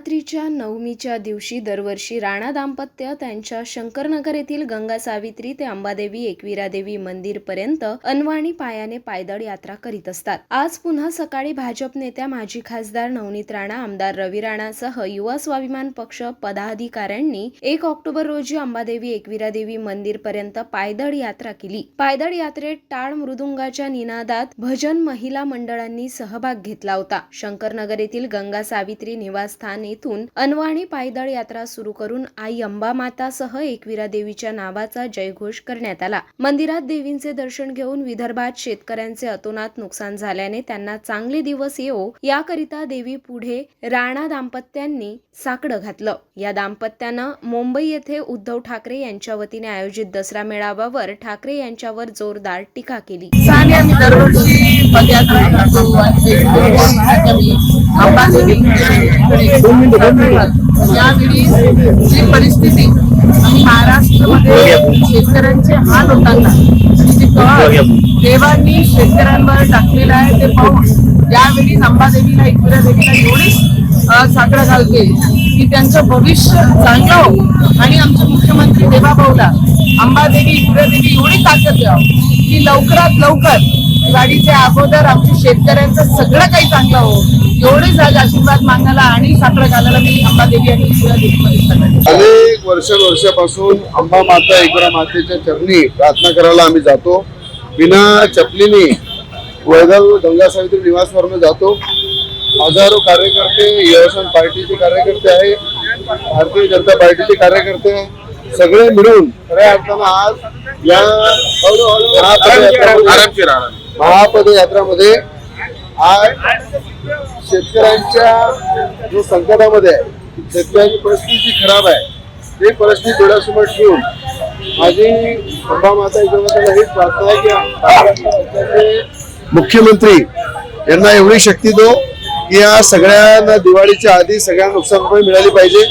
नवरात्रीच्या नवमीच्या दिवशी दरवर्षी राणा दाम्पत्य त्यांच्या शंकरनगर येथील गंगा सावित्री ते अंबादेवी एकविरादेवी मंदिर पर्यंत अनवाणी पायाने पायदळ यात्रा करीत असतात. आज पुन्हा सकाळी भाजप नेत्या माजी खासदार नवनीत राणा आमदार रवी राणासह युवा स्वाभिमान पक्ष पदाधिकाऱ्यांनी एक ऑक्टोबर रोजी अंबादेवी एकविरादेवी मंदिर पर्यंत पायदळ यात्रा केली. पायदळ यात्रेत टाळ मृदुंगाच्या निनादात भजन महिला मंडळांनी सहभाग घेतला होता. शंकरनगर येथील गंगा सावित्री निवासस्थान येथून अनवाणी पायदळ यात्रा सुरू करून आई अंबा मातासह एकविरा देवीच्या नावाचा जयघोष करण्यात आला. मंदिरात देवींचे दर्शन घेऊन विदर्भात शेतकऱ्यांचे अतोनात नुकसान झाल्याने त्यांना चांगले दिवस येवो याकरिता देवी पुढे राणा दाम्पत्यांनी साकडं घातलं. या दाम्पत्यानं मुंबई येथे उद्धव ठाकरे यांच्या वतीने आयोजित दसरा मेळाव्यावर ठाकरे यांच्यावर जोरदार टीका केली. आणि दरवर्षी यावेळी जी परिस्थिती महाराष्ट्रामध्ये शेतकऱ्यांचे हाल होताना जे देवांनी शेतकऱ्यांवर टाकलेला आहे ते पाहून यावेळी अंबादेवीला एकविरा देवीला एवढीच साकडं घालते की त्यांचं भविष्य चांगलं हो. आणि आमचे मुख्यमंत्री देवाभाऊला अंबादेवी एकविरा देवी एवढी ताकद द्यावं की लवकरात लवकर दिवाळीच्या अगोदर आमच्या शेतकऱ्यांचं सगळं काही चांगलं हो. एवढेच आज आशीर्वाद मागायला आणि साकडं घालायला मी अंबादेवी आणि अनेक वर्षानुवर्षापासून अंबा माता एकरा मातेच्या चरणी प्रार्थना करायला आम्ही जातो. बिना चपलीने वैदल गंगा सावित्री निवासवरून जातो. हजारो कार्यकर्ते युवसन पार्टीचे कार्यकर्ते आहे भारतीय जनता पार्टीचे कार्यकर्ते. सगळे मिळून खऱ्या अर्थानं आज या महापदयात्रामध्ये आज शेतकऱ्यांच्या जो संकटामध्ये आहे शेतकऱ्यांची परिस्थिती जी खराब आहे ते परिस्थिती डोळ्यासमोर ठेवून माझी अंबा माता एकमेकांना हीच प्रार्थना आहे की मुख्यमंत्री यांना एवढी शक्ती दो की या सगळ्यांना दिवाळीच्या आधी सगळ्यांना नुकसान भरपाई मिळाली पाहिजे.